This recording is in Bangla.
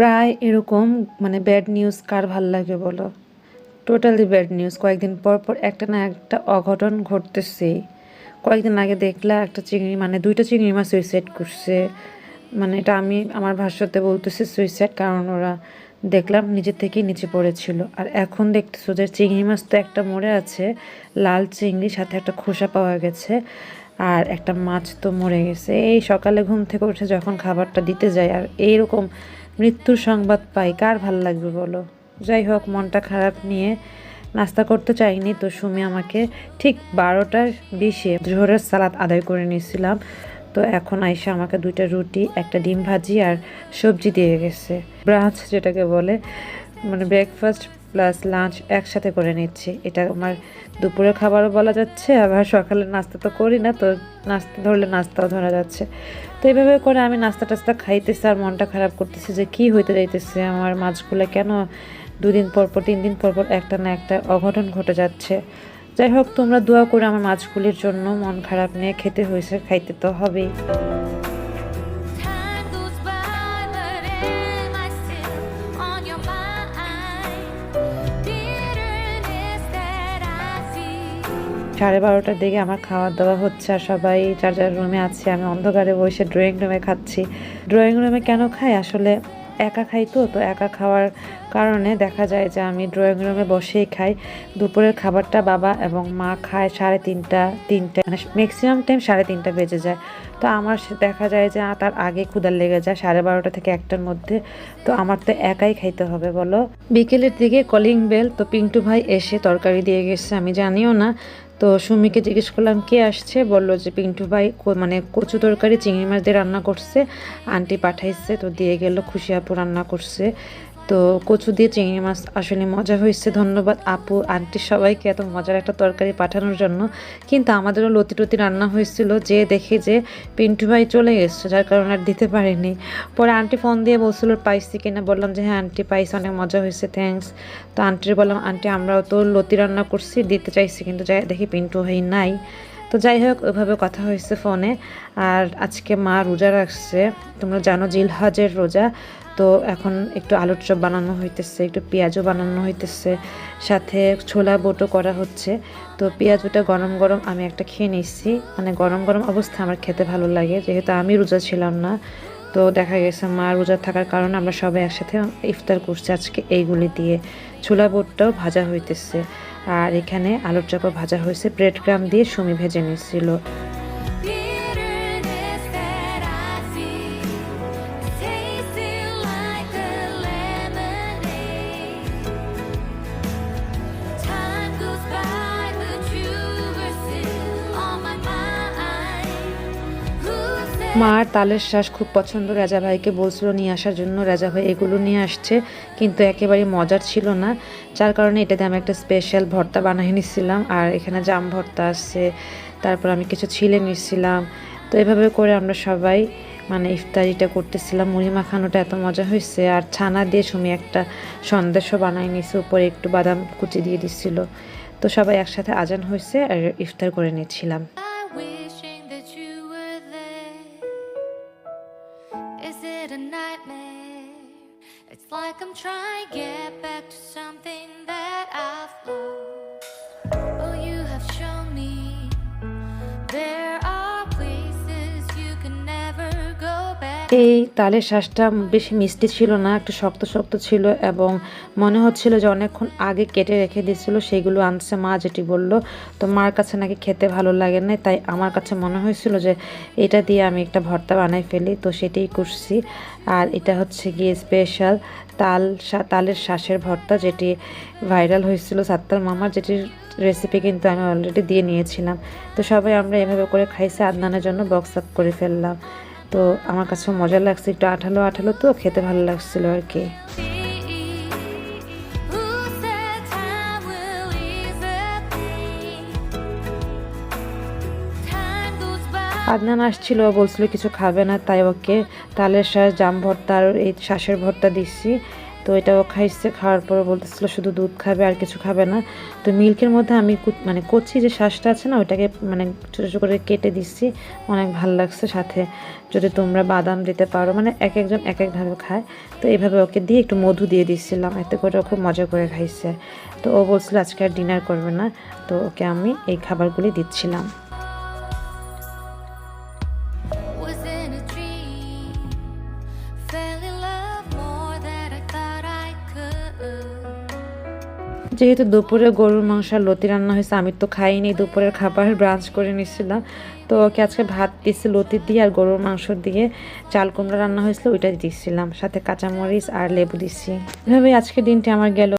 প্রায় এরকম মানে ব্যাড নিউজ কার ভালো লাগে বলো? টোটালি ব্যাড নিউজ কয়েকদিন পর পর একটা না একটা অঘটন ঘটতেছে। কয়েকদিন আগে দেখলা একটা চিংড়ি মানে দুইটা চিংড়ি মাছ সুইসাইড করছে। মানে এটা আমি, আমার ভাষ্যতে বলতেছি সুইসাইড কারণ ওরা দেখলাম নিজের থেকেই নিচে পড়েছিল। আর এখন দেখতেছো যে চিংড়ি মাছ তো একটা মরে আছে, লাল চিংড়ি, সাথে একটা খোসা পাওয়া গেছে, আর একটা মাছ তো মরে গেছে। এই সকালে ঘুম থেকে উঠে যখন খাবারটা দিতে যায়, আর এইরকম মৃত্যুর সংবাদ পাই। কার ভালো লাগবে বলো? যাই হোক, মনটা খারাপ নিয়ে নাস্তা করতে চাইনি তো সুমি আমাকে ঠিক বারোটার বিশে জোহরের সালাদ আদায় করে নিয়েছিলাম। তো এখন আইসা আমাকে দুইটা রুটি, একটা ডিম ভাজি আর সবজি দিয়ে গেছে। ব্রাঞ্চ যেটাকে বলে মানে ব্রেকফাস্ট প্লাস লাঞ্চ একসাথে করে নিচ্ছি। এটা আমার দুপুরের খাবারও বলা যাচ্ছে, আবার সকালে নাস্তা তো করি না, তো নাস্তা ধরলে নাস্তাও ধরা যাচ্ছে। তো এইভাবে করে আমি নাস্তা টাস্তা খাইতেছি আর মনটা খারাপ করতেছি যে কি হইতে যাইতেছে, আমার মাছগুলো কেন দুদিন পর পর, তিন দিন পর পর একটা না একটা অঘটন ঘটে যাচ্ছে। যাই হোক, তোমরা দোয়া করে আমার মাছগুলির জন্য মন খারাপ নিয়ে খেতে হয়েছে, খাইতে তো হবেই। সাড়ে বারোটার দিকে আমার খাওয়া দাওয়া হচ্ছে আর সবাই যার যার রুমে আছে, আমি অন্ধকারে বসে ড্রয়িং রুমে খাচ্ছি। ড্রয়িং রুমে কেন খাই? আসলে একা খাই তো তো একা খাওয়ার কারণে দেখা যায় যে আমি ড্রয়িং রুমে বসেই খাই। দুপুরের খাবারটা বাবা এবং মা খায় সাড়ে তিনটা তিনটা মানে ম্যাক্সিমাম টাইম সাড়ে তিনটা বেজে যায়। তো আমার দেখা যায় যে তার আগে ক্ষুদার লেগে যায় সাড়ে বারোটা থেকে একটার মধ্যে। তো আমার তো একাই খাইতে হবে, বলো। বিকেলের দিকে কলিং বেল তো পিন্টু ভাই এসে তরকারি দিয়ে গেছে, আমি জানিও না। তো সুমিকে জিজ্ঞেস করলাম, কে আসছে? বলল যে, পিন্টু ভাই মানে কচু তরকারি, চিংড়ি মাছ দিয়ে রান্না করছে। আন্টি পাঠাইছে, তো দিয়ে গেল খুশি আপু রান্না করছে। তো কচু দিয়ে চিংড়ি মাছ আসলে মজা হয়েছে। ধন্যবাদ আপু, আন্টি সবাইকে এত মজার একটা তরকারি পাঠানোর জন্য। কিন্তু আমাদেরও লতি টতি রান্না হয়েছিল যে দেখি যে পিন্টু ভাই চলে গেছে যার কারণে আর দিতে পারিনি। পরে আন্টি ফোন দিয়ে বলছিল, পাইছি কিনা বললাম যে হ্যাঁ আন্টি, পাইছি, অনেক মজা হয়েছে থ্যাঙ্কস তো আন্টির বললাম, আন্টি, আমরাও তো লতি রান্না করছি, দিতে চাইছি, কিন্তু যাই দেখি পিন্টু ভাই নাই। তো যাই হোক, ওইভাবে কথা হয়েছে ফোনে। আর আজকে মা রোজা রাখছে। তোমরা জানো জিলহাজের রোজা। তো এখন একটু আলুর চপ বানানো হইতেছে, একটু পেঁয়াজও বানানো হইতেছে। সাথে ছোলা বোটো করা হচ্ছে। তো পেঁয়াজটা গরম গরম আমি একটা খেয়ে নিচ্ছি মানে গরম গরম অবস্থা আমার খেতে ভালো লাগে। যেহেতু আমি রোজা ছিলাম না। তো দেখা গেছে মা রোজা থাকার কারণে আমরা সবাই একসাথে ইফতার করছি আজকে এইগুলি দিয়ে। ছোলা বোটটাও ভাজা হইতেছে। আর এখানে আলুর চাপা ভাজা হয়েছে। ব্রেড গ্রাম দিয়ে সুমি ভেজে নিচ্ছিল said মার তালের শ্বাস খুব পছন্দ রাজা ভাইকে বলছিল নিয়ে আসার জন্য। রাজা ভাই এগুলো নিয়ে আসছে, কিন্তু একেবারে মজার ছিল না। যার কারণে এটাতে আমি একটা স্পেশাল ভর্তা বানিয়ে নিচ্ছিলাম আর এখানে জাম ভর্তা আসছে তারপর আমি কিছু ছিলে নিচ্ছিলাম তো এভাবে করে আমরা সবাই মানে ইফতারিটা করতেছিলাম। মুড়ি মাখানোটা এত মজা হয়েছে, আর ছানা দিয়ে সুমি একটা সন্দেশও বানাই নিছে উপরে একটু বাদাম কুচি দিয়ে দিচ্ছিল তো সবাই একসাথে আজান হয়েছে, আর ইফতার করে নিচ্ছিলাম nightmare? It's like I'm trying to get back to something এই তালের শ্বাসটা বেশি মিষ্টি ছিল না, একটু শক্ত শক্ত ছিল এবং মনে হচ্ছিল যে অনেকক্ষণ আগে কেটে রেখে দিয়েছিল, সেগুলো আনছে মা যেটি বলল, তো মার কাছে নাকি খেতে ভালো লাগে না। তাই আমার কাছে মনে হয়েছিল যে এটা দিয়ে আমি একটা ভর্তা বানাই ফেলি, তো সেটাই করছি। আর এটা হচ্ছে গিয়ে স্পেশাল তাল তালের শ্বাসের ভর্তা যেটি ভাইরাল হয়েছিল সাত্তার মামার, যেটির রেসিপি কিন্তু আমি অলরেডি দিয়ে নিয়েছিলাম। তো সবাই আমরা এভাবে করে খাইছি, আদনানের জন্য বক্স আপ করে ফেললাম। তো আমার কাছে মজা লাগছে, একটু আঠালো আঠালো তো খেতে ভালো লাগছিল আর কি. আদনান আসছিল বলছিল কিছু খাবে না, তাই ওকে তালের শাঁস, জাম ভর্তা আর এই শ্বাসের ভর্তা দিচ্ছি তো এটাও খাইছে, খাওয়ার পরে বলতেছিল শুধু দুধ খাবে আর কিছু খাবে না। তো মিল্কের মধ্যে আমি মানে কচি যে শ্বাসটা আছে না ওটাকে মানে ছোটো ছোটো করে কেটে দিচ্ছি। অনেক ভালো লাগছে সাথে। যদি তোমরা বাদাম দিতে পারো মানে এক একজন এক একভাবে খায়। তো এইভাবে ওকে দিয়ে একটু মধু দিয়ে দিচ্ছিলাম, এতে করে ও খুব মজা করে খাইছে। তো ও বলছিল আজকে আর ডিনার করবে না। তো ওকে আমি এই খাবারগুলি দিচ্ছিলাম। যেহেতু দুপুরে গরুর মাংস আর লতি রান্না হয়েছে, আমি তো খাইনি, দুপুরের খাবার ব্রাঞ্চ করে নিয়েছিলাম। তো ওকে আজকে ভাত দিচ্ছি লতি দিয়ে আর গরুর মাংস দিয়ে। চাল কুমড়া রান্না হয়েছিল ওইটা দিচ্ছিলাম সাথে কাঁচামরিচ আর লেবু দিচ্ছি এভাবেই আজকে দিনটি আমার গেল।